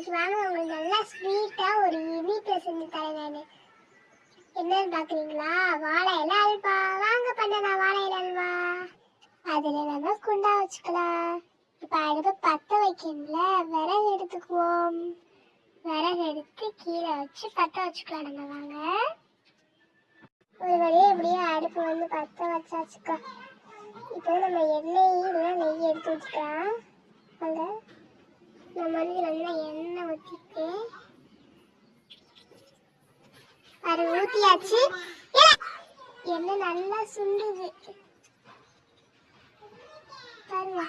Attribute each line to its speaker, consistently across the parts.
Speaker 1: இன்னைக்கு வாங்க உங்களுக்கு நல்லா ஸ்வீட்டா ஒரு இனிப்பை செஞ்சு தரேன் நான். என்னன்னு பாக்குறீங்களா? வாழை இலை அல்வா. வாங்க பண்ணலாம் வாழை இலை அல்வா. அதுல நம்ம குண்டா வச்சுக்கலாம். இப்ப அடுப்பு பத்த வைக்கணும்ல விறகு எடுத்துக்குவோம். விறகு எடுத்து கீழே வச்சு பத்த வச்சுக்கலாம் நம்ம வாங்க. ஒரு வழியே இப்படியே அடுப்பு வந்து பத்த வச்சாச்சுக்கா. இப்போ நம்ம எண்ணெய் இல்லைன்னா நெய் எடுத்து வச்சுக்கலாம் வாங்க. நம்ம நல்லா எண்ணெய் ஊற்றிட்டு அது ஊற்றியாச்சு எண்ணெய் நல்லா சுண்டுது. பாருங்க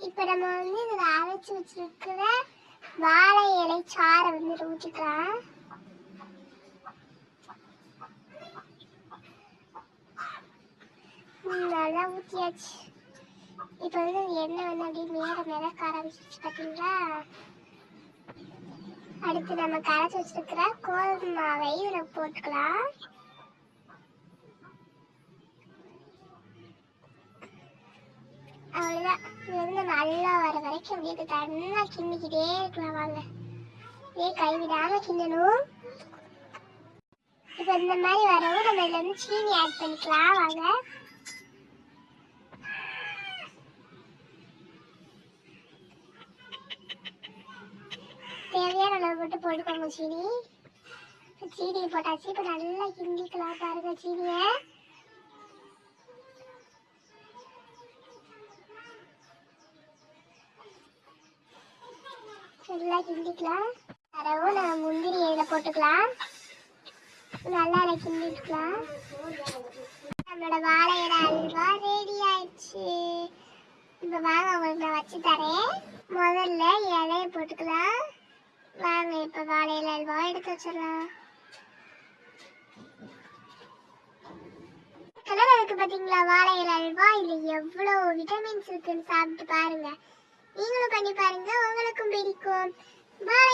Speaker 1: இப்போ நம்ம வந்து இதில் அரைச்சி வச்சிருக்கிற வாழை இலை சாறை வந்து ஊற்றிக்கலாம் நல்லா ஊற்றியாச்சு இப்போ வந்து எண்ணெய் வந்து அப்படியே மேல மிதக்க ஆரம்பிச்சிச்சு பார்த்தீங்களா? அடுத்து நம்ம கரைச்சி வச்சிருக்கிற கோதுமை மாவை இதில் போட்டுக்கலாம். அவ்வளோதான் இது வந்து நல்லா வர வரைக்கும் அப்படியே தன்னா கிண்டிக்கிட்டே இருக்கலாம் வாங்க. அப்படியே கைவிடாம கிண்டணும். இப்போ இந்த மாதிரி வரவும் நம்ம இதில் வந்து சீனி ஆட் பண்ணிக்கலாம் வாங்க. தேவையான மட்டும் போட்டுக்கோங்க சீனி. இப்ப சீனியை போட்டாச்சு. இப்போ நல்லா கிண்டிக்கலாம் பாருங்க சீனியை. நல்லா கிண்டிக்கலாம். தரவும் நம்ம முந்திரி இதில் போட்டுக்கலாம். நல்லா அதை கிண்டிக்கலாம். நம்மளோட வாழை இலை அல்வா ரெடி ஆயிடுச்சு. இப்போ வாங்க உங்களுக்கு நான் வச்சு தரேன். முதல்ல இலையை போட்டுக்கலாம். எடுத்து வச்சிடலாம் கலர் இருக்கு பாத்தீங்களா? வாழை இலை அல்வா இதுல எவ்வளவு விட்டமின்ஸ் இருக்குன்னு சாப்பிட்டு பாருங்க. நீங்களும் பண்ணி பாருங்க உங்களுக்கும் பிடிக்கும். பாய்